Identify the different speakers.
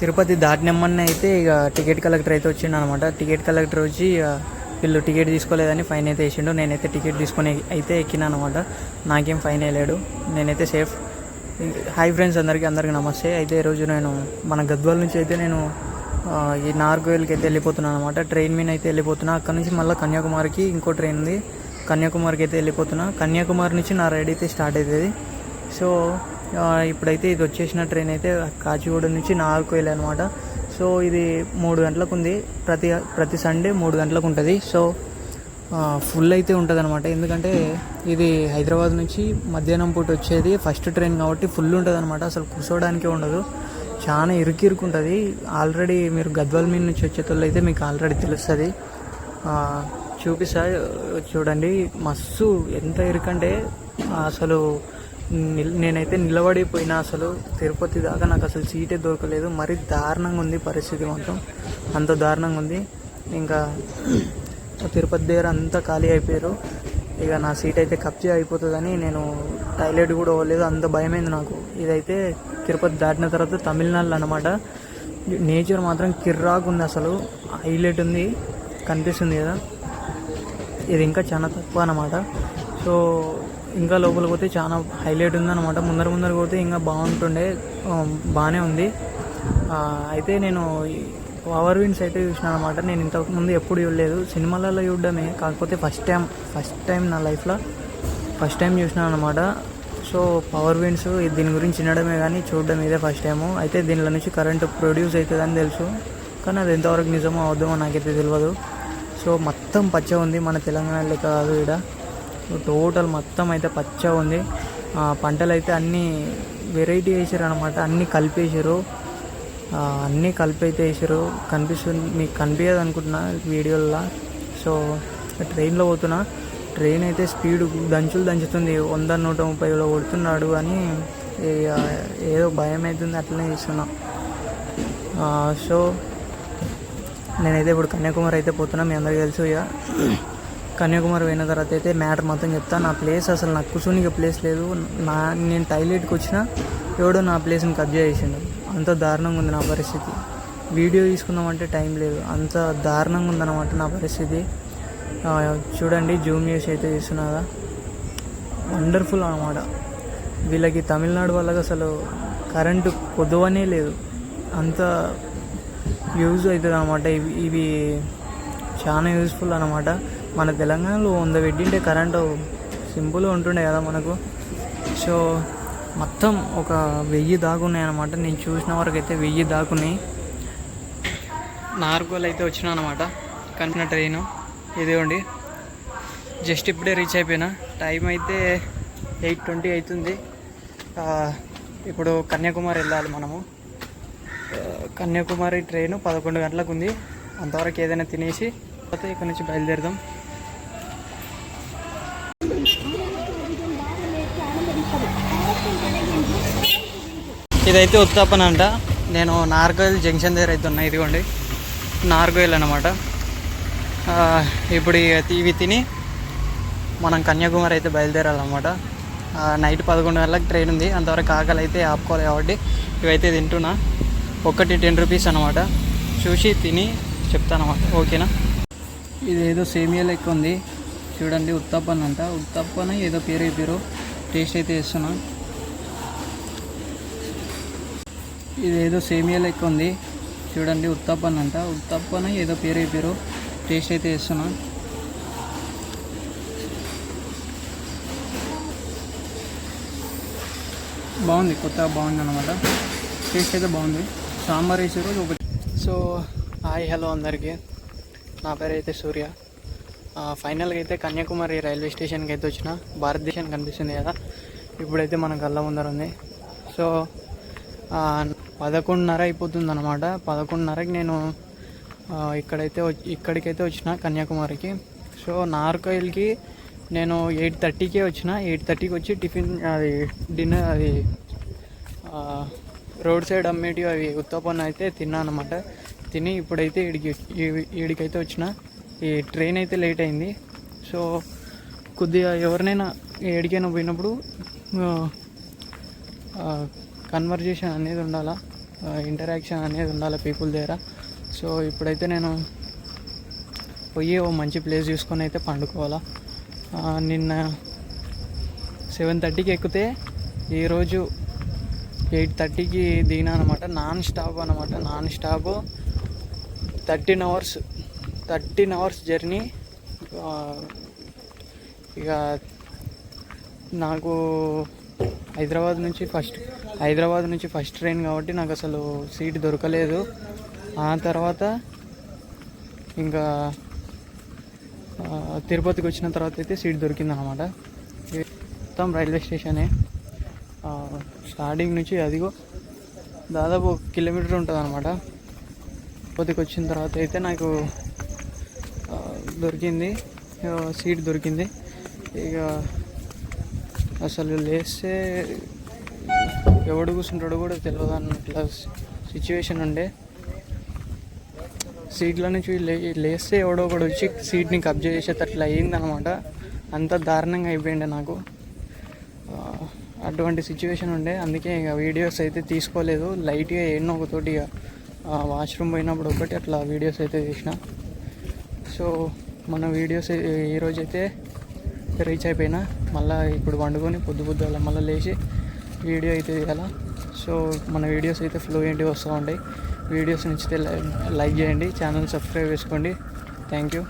Speaker 1: తిరుపతి దాటినమ్మన్న అయితే ఇక ticket collector అయితే వచ్చిండు అనమాట టికెట్ కలెక్టర్ వచ్చి వీళ్ళు టికెట్ తీసుకోలేదని ఫైన్ అయితే వేసిండు. నేనైతే టికెట్ తీసుకొని అయితే ఎక్కినా అనమాట నాకేం ఫైన్ వేయలేడు. నేనైతే సేఫ్. హాయ్ ఫ్రెండ్స్ అందరికీ అందరికీ నమస్తే. అయితే ఈరోజు నేను మన గద్వాల నుంచి అయితే నేను ఈ నార్గోయిల్కి అయితే వెళ్ళిపోతున్నాను అనమాట ట్రైన్ మీద అయితే వెళ్ళిపోతున్నా. అక్కడ నుంచి మళ్ళీ కన్యాకుమారికి ఇంకో ట్రైన్ ఉంది. కన్యాకుమారికి అయితే వెళ్ళిపోతున్నా. కన్యాకుమారి నుంచి నా రైడ్ అయితే స్టార్ట్ అవుతుంది. సో ఇప్పుడైతే ఇది వచ్చేసిన ట్రైన్ అయితే కాచిగూడ నుంచి నార్కోయిల్ అనమాట సో ఇది మూడు గంటలకు ఉంది. ప్రతి ప్రతి సండే మూడు గంటలకు ఉంటుంది. సో ఫుల్ అయితే ఉంటుంది అనమాట ఎందుకంటే ఇది హైదరాబాద్ నుంచి మధ్యాహ్నం పూట వచ్చేది ఫస్ట్ ట్రైన్ కాబట్టి ఫుల్ ఉంటుంది అనమాట అసలు కూర్చోవడానికే ఉండదు. చాలా ఇరుకు ఇరుకు ఉంటుంది. ఆల్రెడీ మీరు గద్వాల్ మీద నుంచి వచ్చేటోళ్ళు అయితే మీకు ఆల్రెడీ తెలుస్తుంది. చూపిస్తా చూడండి. మస్తు ఎంత ఇరుకంటే అసలు నేనైతే నిలబడిపోయినా అసలు తిరుపతి దాకా నాకు అసలు సీటే దొరకలేదు. మరీ దారుణంగా ఉంది పరిస్థితి మాత్రం. అంత దారుణంగా ఉంది. ఇంకా తిరుపతి దగ్గర అంతా ఖాళీ అయిపోయారు. ఇక నా సీట్ అయితే కబ్జా అయిపోతుందని నేను టాయిలెట్ కూడా అవ్వలేదు అంత భయమైంది నాకు. ఇదైతే తిరుపతి దాటిన తర్వాత తమిళనాడులో అనమాట నేచర్ మాత్రం కిర్రాకు ఉంది అసలు. హైలైట్ ఉంది. కనిపిస్తుంది కదా. ఇది ఇంకా చాలా తక్కువ అనమాట సో ఇంకా లోపల పోతే చాలా హైలైట్ ఉందన్నమాట. ముందర ముందర పోతే ఇంకా బాగుంటుండే. బాగానే ఉంది. అయితే నేను పవర్ విన్స్ అయితే చూసినాను అనమాట నేను ఇంతకుముందు ఎప్పుడు చూడలేదు. సినిమాలలో చూడడమే. కాకపోతే ఫస్ట్ టైం ఫస్ట్ టైం నా లైఫ్లో ఫస్ట్ టైం చూసిన అనమాట సో పవర్ విన్స్ దీని గురించి వినడమే కానీ చూడడం ఇదే ఫస్ట్ టైము అయితే దీనిలో నుంచి కరెంట్ ప్రొడ్యూస్ అవుతుందని తెలుసు. కానీ అది ఎంతవరకు నిజమో అవుద్దామో నాకైతే తెలియదు సో మొత్తం పచ్చ ఉంది మన తెలంగాణ లెక్క కాదు ఇక్కడ టోటల్ మొత్తం అయితే పచ్చగా ఉంది. పంటలు అయితే అన్నీ వెరైటీ వేసారు అనమాట అన్నీ కలిపేసారు అన్నీ కలిపి అయితే వేసారు. కనిపిస్తుంది మీకు కనిపించదు అనుకుంటున్నా వీడియోలో సో ట్రైన్లో పోతున్నా. ట్రైన్ అయితే స్పీడ్ దంచులు దంచుతుంది. వంద నూట ముప్పైలో కొడుతున్నాడు అని ఇక ఏదో భయం అవుతుంది అట్లనే చేస్తున్నా. సో నేనైతే ఇప్పుడు కన్యాకుమారి అయితే పోతున్నా. మీ అందరికీ తెలుసు ఇక. కన్యాకుమారి పోయిన తర్వాత అయితే మ్యాటర్ మొత్తం చెప్తా. నా ప్లేస్ అసలు నాకు కూర్చొని ప్లేస్ లేదు. నా నేను టాయిలెట్కి వచ్చినా ఎవడో నా ప్లేస్ని కబ్జా చేసిండు. అంత దారుణంగా ఉంది నా పరిస్థితి. వీడియో తీసుకుందామంటే టైం లేదు. అంత దారుణంగా ఉందన్నమాట నా పరిస్థితి. చూడండి జూమ్ చేసి అయితే చూస్తున్నారా? వండర్ఫుల్ అనమాట వీళ్ళకి తమిళనాడు వాళ్ళకి అసలు కరెంటు కొద్దువనే లేదు. అంత యూజ్ అవుతుంది అనమాట ఇవి ఇవి చాలా యూస్ఫుల్ అనమాట మన తెలంగాణలో వంద పెట్టింటే కరెంటు సింపుల్ ఉంటుండే కదా మనకు. సో మొత్తం ఒక వెయ్యి దాకున్నాయి అనమాట నేను చూసిన వరకు అయితే వెయ్యి దాకున్నాయి నార్గోల్ అయితే వచ్చినా అనమాట కనిపిన ట్రైన్ ఇదిగోండి జస్ట్ ఇప్పుడే రీచ్ అయిపోయినా. టైం అయితే ఎయిట్ ట్వంటీ అవుతుంది. ఇప్పుడు కన్యాకుమారి వెళ్ళాలి మనము. కన్యాకుమారి ట్రైన్ పదకొండు గంటలకు ఉంది. అంతవరకు ఏదైనా తినేసి తర్వాత ఇక్కడ నుంచి బయలుదేరదాం. ఇదైతే ఉత్తాపన అంట. నేను నార్గోయిల్ జంక్షన్ దగ్గర అయితే ఉన్నా ఇదిగోండి. నార్గోయిల్ అనమాట ఇప్పుడు ఇవి తిని మనం కన్యాకుమారి అయితే బయలుదేరాలన్నమాట. నైట్ పదకొండు గంటలకు ట్రైన్ ఉంది. అంతవరకు ఆకలి అయితే ఆపుకోవాలి కాబట్టి ఇవైతే తింటున్నా. ఒక్కటి టెన్ రూపీస్ అనమాట చూసి తిని చెప్తానమాట ఓకేనా? ఇది ఏదో సేమియా లెక్క ఉంది. చూడండి ఉత్తప్పన్ అంట. ఉత్తప్పన ఏదో పేరు పేరు టేస్ట్ అయితే చేస్తున్నా. ఇది ఏదో సేమియా లెక్క ఉంది. చూడండి ఉత్తప్పన్ అంట. ఉత్తప్పన ఏదో పేరు అయిపోయారు టేస్ట్ అయితే చేస్తున్నా. బాగుంది కొత్తగా బాగుంది అనమాట టేస్ట్ అయితే బాగుంది. సాంబార్ వేసారు ఒకటి. సో హాయ్ హలో అందరికీ. నా పేరు అయితే సూర్య ఫైనల్గా అయితే కన్యాకుమారి రైల్వే స్టేషన్కి అయితే వచ్చిన. భారతదేశం కనిపిస్తుంది కదా. ఇప్పుడైతే మన కళ్ళ ముందర ఉంది. సో పదకొండున్నర అయిపోతుంది అనమాట పదకొండున్నరకి నేను ఇక్కడైతే వచ్చి ఇక్కడికైతే వచ్చిన కన్యాకుమారికి. సో నార్కోయిల్కి నేను ఎయిట్ థర్టీకే వచ్చిన. ఎయిట్ థర్టీకి వచ్చి టిఫిన్ అది డిన్నర్ అది రోడ్ సైడ్ అమ్మేటి అవి ఉత్తపన్న అయితే తిన్నాను అనమాట తిని ఇప్పుడైతే ఈడికి ఈడికైతే వచ్చిన. ఈ ట్రైన్ అయితే లేట్ అయింది. సో కొద్దిగా ఎవరినైనా ఏడికైనా పోయినప్పుడు కన్వర్జేషన్ అనేది ఉండాలా? ఇంటరాక్షన్ అనేది ఉండాలి పీపుల్ దగ్గర? సో ఇప్పుడైతే నేను పోయి ఓ మంచి ప్లేస్ చూసుకొని అయితే పండుకోవాలా. నిన్న సెవెన్ థర్టీకి ఎక్కితే ఈరోజు ఎయిట్ థర్టీకి దిగినా అనమాట నాన్ స్టాప్ అనమాట non stop thirteen hours thirteen hours journey ఇక నాకు హైదరాబాద్ నుంచి ఫస్ట్ హైదరాబాద్ నుంచి ఫస్ట్ ట్రైన్ కాబట్టి నాకు అసలు సీట్ దొరకలేదు. ఆ తర్వాత ఇంకా తిరుపతికి వచ్చిన తర్వాత అయితే సీట్ దొరికింది అనమాట మొత్తం రైల్వే స్టేషనే. స్టార్టింగ్ నుంచి అదిగో దాదాపు ఒక కిలోమీటర్ ఉంటుంది అనమాట తిరుపతికి వచ్చిన తర్వాత అయితే నాకు దొరికింది. సీట్ దొరికింది. ఇక అసలు లేస్తే ఎవడు కూర్చుంటాడో కూడా తెలియదు అన్నట్ల సిచ్యువేషన్ ఉండే. సీట్లో నుంచి లే లేస్తే ఎవడో ఒకడు వచ్చి సీట్ని కబ్జా చేసేటట్లు అయ్యిందనమాట అంత దారుణంగా అయిపోయిండే నాకు. అటువంటి సిచ్యువేషన్ ఉండే. అందుకే ఇక వీడియోస్ అయితే తీసుకోలేదు. లైట్గా ఎన్నో ఒకతోటి ఇక వాష్రూమ్ పోయినప్పుడు ఒకటి అట్లా వీడియోస్ అయితే తీసిన. సో మన వీడియోస్ ఈరోజైతే రీచ్ అయిపోయినా మళ్ళీ ఇప్పుడు వండుకొని పొద్దు పొద్దు అలా మళ్ళీ లేచి వీడియో అయితే తీయాలా. సో మన వీడియోస్ అయితే ఫ్లూయెంట్గా వస్తూ ఉంటాయి. వీడియోస్ నచ్చితే లైక్ చేయండి ఛానల్ సబ్స్క్రైబ్ చేసుకోండి. Thank you